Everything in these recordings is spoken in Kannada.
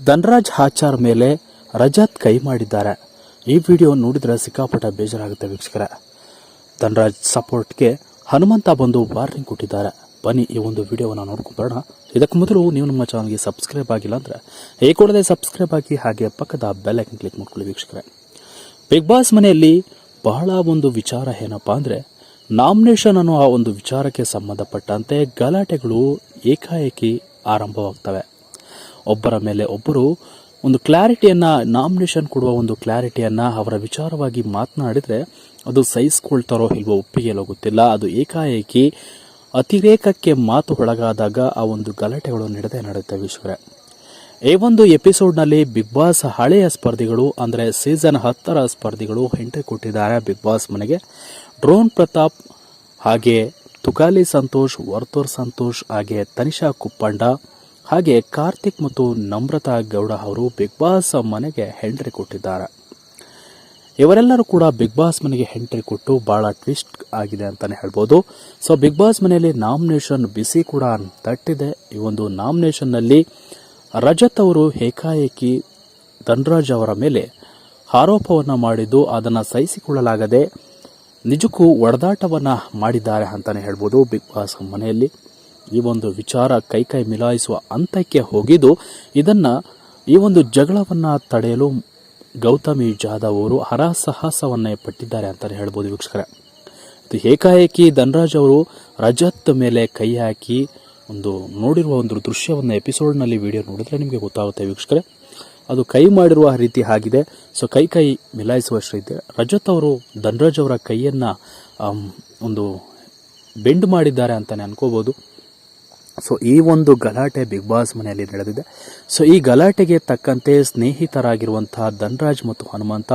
ಧನರಾಜ್ ಆಚಾರ್ ಮೇಲೆ ರಜತ್ ಕೈ ಮಾಡಿದ್ದಾರೆ. ಈ ವಿಡಿಯೋ ನೋಡಿದ್ರೆ ಸಿಕ್ಕಾಪಟ್ಟ ಬೇಜಾರಾಗುತ್ತೆ ವೀಕ್ಷಕರ. ಧನ್ರಾಜ್ ಸಪೋರ್ಟ್ಗೆ ಹನುಮಂತ ಬಂದು ವಾರ್ನಿಂಗ್ ಕೊಟ್ಟಿದ್ದಾರೆ. ಬನ್ನಿ ಈ ಒಂದು ವಿಡಿಯೋವನ್ನು ನೋಡ್ಕೊಂಬರೋಣ ಇದಕ್ಕೆ ಮೊದಲು ನೀವು ನಮ್ಮ ಚಾನಲ್ಗೆ ಸಬ್ಸ್ಕ್ರೈಬ್ ಆಗಿಲ್ಲ ಅಂದರೆ ಈ ಸಬ್ಸ್ಕ್ರೈಬ್ ಆಗಿ ಹಾಗೆ ಪಕ್ಕದ ಬೆಲ್ ಐಕನ್ ಕ್ಲಿಕ್ ಮಾಡ್ಕೊಳ್ಳಿ ವೀಕ್ಷಕರೇ. ಬಿಗ್ ಬಾಸ್ ಮನೆಯಲ್ಲಿ ಬಹಳ ಒಂದು ವಿಚಾರ ಏನಪ್ಪ ಅಂದರೆ ನಾಮಿನೇಷನ್ ಅನ್ನೋ ಆ ಒಂದು ವಿಚಾರಕ್ಕೆ ಸಂಬಂಧಪಟ್ಟಂತೆ ಗಲಾಟೆಗಳು ಏಕಾಏಕಿ ಆರಂಭವಾಗ್ತವೆ. ಒಬ್ಬರ ಮೇಲೆ ಒಬ್ಬರು ಒಂದು ಕ್ಲಾರಿಟಿಯನ್ನು, ನಾಮಿನೇಷನ್ ಕೊಡುವ ಒಂದು ಕ್ಲಾರಿಟಿಯನ್ನು, ಅವರ ವಿಚಾರವಾಗಿ ಮಾತನಾಡಿದರೆ ಅದು ಸಹಿಸ್ಕೊಳ್ತಾರೋ ಇಲ್ವೋ ಒಪ್ಪಿಗೆಲ್ಲೋ ಗೊತ್ತಿಲ್ಲ ಅದು ಏಕಾಏಕಿ ಅತಿರೇಕಕ್ಕೆ ಮಾತು ಒಳಗಾದಾಗ ಆ ಒಂದು ಗಲಾಟೆಗಳು ನಡೆದೇ ನಡೆಯುತ್ತೆ ವೀಕ್ಷಕರೇ ಈ ಒಂದು ಎಪಿಸೋಡ್ನಲ್ಲಿ ಬಿಗ್ ಬಾಸ್ ಹಳೆಯ ಸ್ಪರ್ಧಿಗಳು, ಅಂದರೆ ಸೀಸನ್ ಹತ್ತರ ಸ್ಪರ್ಧಿಗಳು ಎಂಟ್ರಿ ಕೊಟ್ಟಿದ್ದಾರೆ ಬಿಗ್ ಬಾಸ್ ಮನೆಗೆ. ಡ್ರೋನ್ ಪ್ರತಾಪ್ ಹಾಗೆ ತುಕಾಲಿ ಸಂತೋಷ್, ವರ್ತೂರ್ ಸಂತೋಷ್ ಹಾಗೆ ತನಿಷಾ ಕುಪ್ಪಂಡ ಹಾಗೆ ಕಾರ್ತಿಕ್ ಮತ್ತು ನಮ್ರತಾ ಗೌಡ ಅವರು ಬಿಗ್ ಬಾಸ್ ಮನೆಗೆ ಹೆಂಟ್ರಿ ಕೊಟ್ಟಿದ್ದಾರೆ. ಇವರೆಲ್ಲರೂ ಕೂಡ ಬಿಗ್ ಬಾಸ್ ಮನೆಗೆ ಹೆಂಟ್ರಿ ಕೊಟ್ಟು ಬಹಳ ಟ್ವಿಸ್ಟ್ ಆಗಿದೆ ಅಂತಲೇ ಹೇಳ್ಬೋದು. ಸೊ ಬಿಗ್ ಬಾಸ್ ಮನೆಯಲ್ಲಿ ನಾಮಿನೇಷನ್ ಬಿಸಿ ಕೂಡ ತಟ್ಟಿದೆ. ಈ ಒಂದು ನಾಮಿನೇಷನ್ನಲ್ಲಿ ರಜತ್ ಅವರು ಏಕಾಏಕಿ ಧನ್ರಾಜ್ ಅವರ ಮೇಲೆ ಆರೋಪವನ್ನು ಮಾಡಿದ್ದು, ಅದನ್ನು ಸಹಿಸಿಕೊಳ್ಳಲಾಗದೆ ನಿಜಕ್ಕೂ ಒಡೆದಾಟವನ್ನು ಮಾಡಿದ್ದಾರೆ ಅಂತಲೇ ಹೇಳ್ಬೋದು ಬಿಗ್ ಬಾಸ್ ಮನೆಯಲ್ಲಿ. ಈ ಒಂದು ವಿಚಾರ ಕೈ ಕೈ ಮಿಲಾಯಿಸುವ ಹಂತಕ್ಕೆ ಹೋಗಿದ್ದು, ಇದನ್ನು ಈ ಒಂದು ಜಗಳವನ್ನು ತಡೆಯಲು ಗೌತಮಿ ಜಾಧವ್ ಅವರು ಹರಸಾಹಸವನ್ನೇ ಪಟ್ಟಿದ್ದಾರೆ ಅಂತಲೇ ಹೇಳ್ಬೋದು ವೀಕ್ಷಕರೇ. ಇದು ಏಕಾಏಕಿ ಧನರಾಜ್ ಅವರು ರಜತ್ ಮೇಲೆ ಕೈ ಹಾಕಿ ಒಂದು ನೋಡಿರುವ ಒಂದು ದೃಶ್ಯವನ್ನು ಎಪಿಸೋಡ್ನಲ್ಲಿ ವಿಡಿಯೋ ನೋಡಿದ್ರೆ ನಿಮಗೆ ಗೊತ್ತಾಗುತ್ತೆ ವೀಕ್ಷಕರೇ. ಅದು ಕೈ ಮಾಡಿರುವ ರೀತಿ ಆಗಿದೆ. ಸೊ ಕೈ ಕೈ ಮಿಲಾಯಿಸುವಷ್ಟು ಇದೆ ರಜತ್ ಅವರು ಧನರಾಜ್ ಅವರ ಕೈಯನ್ನು ಒಂದು ಬೆಂಡ್ ಮಾಡಿದ್ದಾರೆ ಅಂತಲೇ ಅನ್ಕೋಬೋದು. ಸೊ ಈ ಒಂದು ಗಲಾಟೆ ಬಿಗ್ ಬಾಸ್ ಮನೆಯಲ್ಲಿ ನಡೆದಿದೆ. ಸೊ ಈ ಗಲಾಟೆಗೆ ತಕ್ಕಂತೆ ಸ್ನೇಹಿತರಾಗಿರುವಂತಹ ಧನ್ರಾಜ್ ಮತ್ತು ಹನುಮಂತ,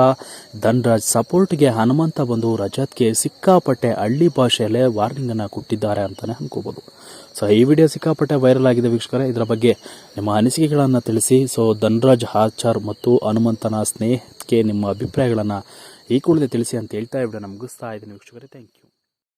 ಧನ್ರಾಜ್ ಸಪೋರ್ಟ್ಗೆ ಹನುಮಂತ ಬಂದು ರಜತ್ಗೆ ಸಿಕ್ಕಾಪಟ್ಟೆ ಹಳ್ಳಿ ಭಾಷೆಯಲ್ಲೇ ವಾರ್ನಿಂಗ್ ಅನ್ನ ಕೊಟ್ಟಿದ್ದಾರೆ ಅಂತಾನೆ ಅನ್ಕೋಬಹುದು ಸೊ ಈ ವಿಡಿಯೋ ಸಿಕ್ಕಾಪಟ್ಟೆ ವೈರಲ್ ಆಗಿದೆ ವೀಕ್ಷಕರೇ. ಇದರ ಬಗ್ಗೆ ನಿಮ್ಮ ಅನಿಸಿಕೆಗಳನ್ನು ತಿಳಿಸಿ. ಸೊ ಧನ್ರಾಜ್, ಆಚಾರ್ ಮತ್ತು ಹನುಮಂತನ ಸ್ನೇಹಕ್ಕೆ ನಿಮ್ಮ ಅಭಿಪ್ರಾಯಗಳನ್ನು ಈ ಕೂಡಲೇ ತಿಳಿಸಿ ಅಂತ ಹೇಳ್ತಾ ವಿಡಿಯೋನ ನಮಗಿಸ್ತಾ ಇದ್ದೀನಿ ವೀಕ್ಷಕರೇ. Thank you